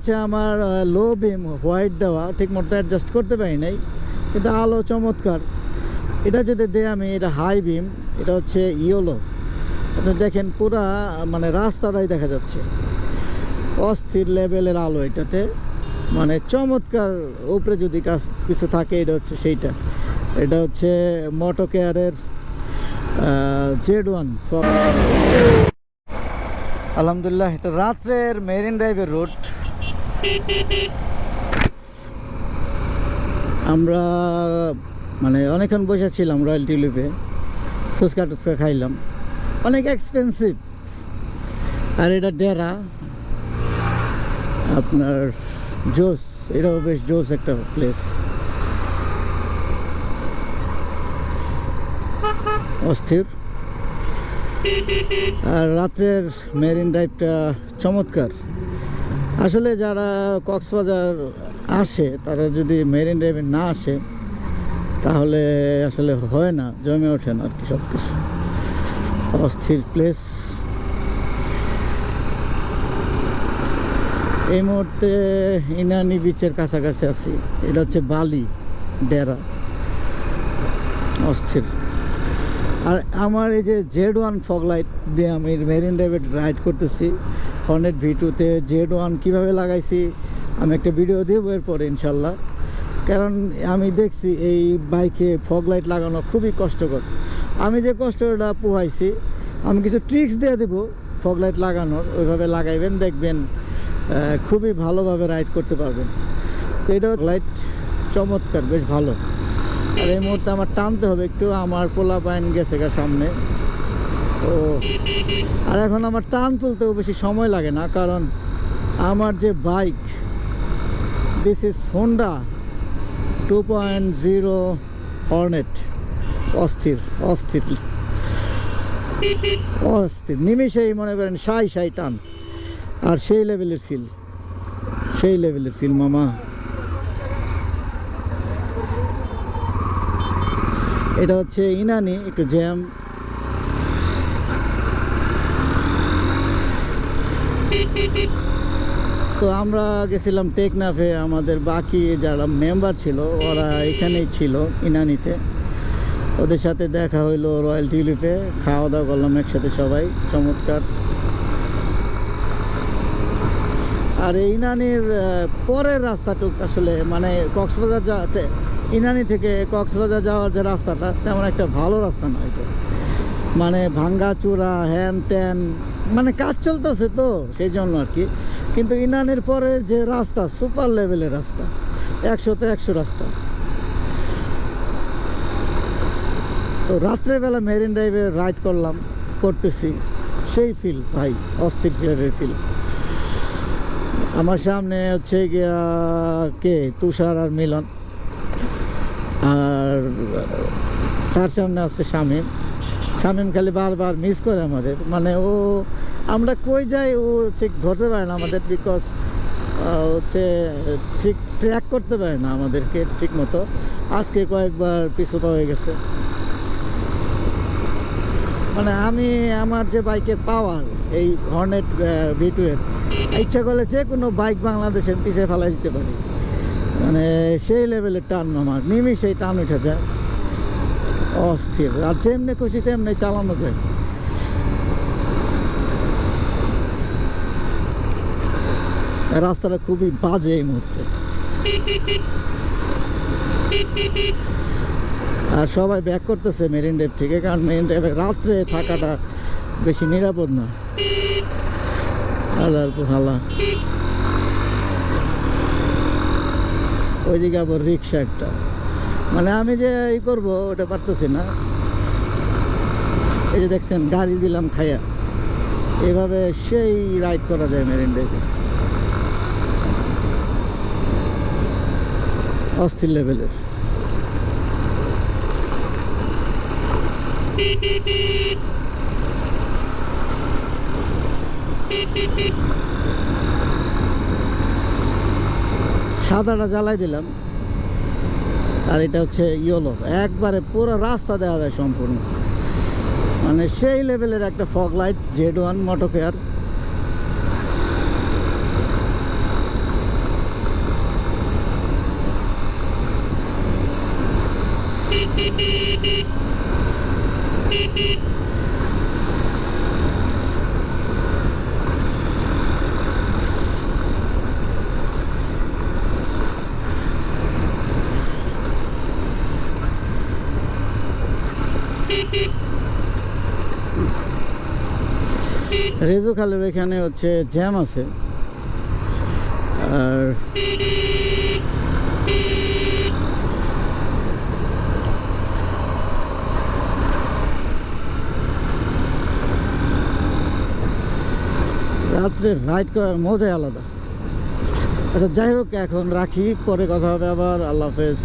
হচ্ছে আমার লো বিম হোয়াইট দেওয়া ঠিক মতো অ্যাডজাস্ট করতে পারি নাই। কিন্তু আলো, চমৎকার। এটা যদি দেয় আমি, এটা হাই বিম এটা হচ্ছে ইয়োলো আপনি দেখেন পুরা মানে রাস্তাটাই দেখা যাচ্ছে। অস্থির লেভেলের আলো এটাতে। মানে চমৎকার উপরে যদি কাজ, কিছু থাকে, এটা হচ্ছে সেইটা। এটা হচ্ছে মোটো কেয়ারের জেড ওয়ান আলহামদুলিল্লাহ, এটা রাত্রের মেরিন ড্রাইভের রুট আমরা মানে অনেকক্ষণ বসে ছিলাম রয়্যাল টিউলিপে ফুচকা টুচকা খাইলাম। অনেক এক্সপেন্সিভ আর এটা ডেরা। আপনার জোস, এটাও বেশ জোস একটা প্লেস অস্থির। আর রাত্রের মেরিন ড্রাইভটা চমৎকার। আসলে যারা কক্সবাজার আসে, তারা যদি মেরিন ড্রাইভে না আসে, তাহলে আসলে হয় না, জমে ওঠে না আর কি সব কিছু অস্থির প্লেস এই মুহূর্তে ইনানি বিচের কাছাকাছি আছি। এটা হচ্ছে বালি ডেরা অস্থির। আর আমার এই যে জেড ওয়ান ফগ লাইট দিয়ে আমি মেরিন ড্রাইভে রাইড করতেছি হর্নেট ভি টুতে জেড ওয়ান কীভাবে লাগাইছি, আমি একটা ভিডিও দেবো এরপরে ইনশাল্লাহ। কারণ আমি দেখছি এই বাইকে ফগ লাইট লাগানো খুবই কষ্টকর। আমি যে কষ্টটা পোহাইছি, আমি কিছু ট্রিক্স দিয়ে দেবো ফগ লাইট লাগানোর, ওইভাবে লাগাইবেন, দেখবেন খুবই ভালোভাবে রাইড করতে পারবেন। তো এটা লাইট চমৎকার, বেশ ভালো। আর এই মুহূর্তে আমার টানতে হবে, একটু আমার পোলা পাইন গেছে গা সামনে। ও। আর এখন আমার টান তুলতেও বেশি সময় লাগে না, কারণ আমার যে bike this is Honda two point zero Hornet অস্থির অস্থির অস্থির, নিমিষেই মনে করেন সাই সাই টান, আর সেই লেভেলের ফিল সেই লেভেলের ফিল মামা। এটা হচ্ছে ইনানি, একটু জ্যাম তো আমরা গেছিলাম টেকনাফে, আমাদের বাকি যারা মেম্বার ছিল, ওরা এখানেই ছিল ইনানিতে। ওদের সাথে দেখা হইল রয়্যাল টিউলিপে খাওয়া দাওয়া করলাম একসাথে সবাই, চমৎকার। আর এই ইনানির পরের রাস্তাটুক আসলে মানে কক্সবাজার যাতে ইনানি থেকে কক্সবাজার যাওয়ার যে রাস্তাটা, তেমন একটা ভালো রাস্তা নয় এটা। মানে ভাঙ্গা চূড়া, হ্যান ত্যান মানে কাজ চলতেছে তো সেই জন্য আর কি। কিন্তু ইনানির পরে যে রাস্তা, সুপার লেভেলের রাস্তা, একশোতে একশো রাস্তা। তো রাত্রেবেলা মেরিন ড্রাইভে রাইড করলাম, করতেছি। সেই ফিল, ভাই, অস্থির ফিলের ফিল। আমার সামনে হচ্ছে গিয়া কে? তুষার আর মিলন। আর তার সামনে আছে শামীম। শামীম খালি বারবার মিস করে আমাদের। মানে ও, আমরা কই যাই ও ঠিক ধরতে পারে না আমাদের বিকজ হচ্ছে ঠিক ট্র্যাক করতে পারে না আমাদেরকে ঠিক মতো। আজকে কয়েকবার পিছু হয়ে গেছে। মানে আমি আমার যে বাইকের পাওয়ার এই হর্নেট ভিটু এর, ইচ্ছা করলে যে কোনো বাইক বাংলাদেশের পিছিয়ে ফেলাই দিতে পারি। মানে সেই লেভেলের টান আমার, নিমি সেই টান উঠে যায়। অস্থির। আর যেমনি খুশি তেমনি চালানো যায়। রাস্তাটা খুবই বাজে এই মুহূর্তে। আর সবাই ব্যাক করতেছে মেরিন ড্রাইভ থেকে, কারণ মেরিন ড্রাইভে রাত্রে থাকাটা বেশি নিরাপদ না। আল্লাহ হালা ওইদিকে আবার রিক্সা একটা। মানে আমি যে ই করব, ওটা পারতেছি না। এই যে দেখছেন, গাড়ি দিলাম খাইয়া। এভাবে সেই রাইড করা যায় মেরিন ড্রাইভে অস্থির লেভেলের সাদাটা জ্বালাই দিলাম। আর এটা হচ্ছে ইয়েলো। একবারে পুরো রাস্তা দেওয়া যায় সম্পূর্ণ। মানে সেই লেভেলের একটা fog light Z one moto রেজু খালের এখানে হচ্ছে জ্যাম আছে। আর রাত্রে রাইড করার মজাই আলাদা। আচ্ছা যাই হোক, এখন রাখি, পরে কথা হবে আবার। আল্লাহ হাফেজ।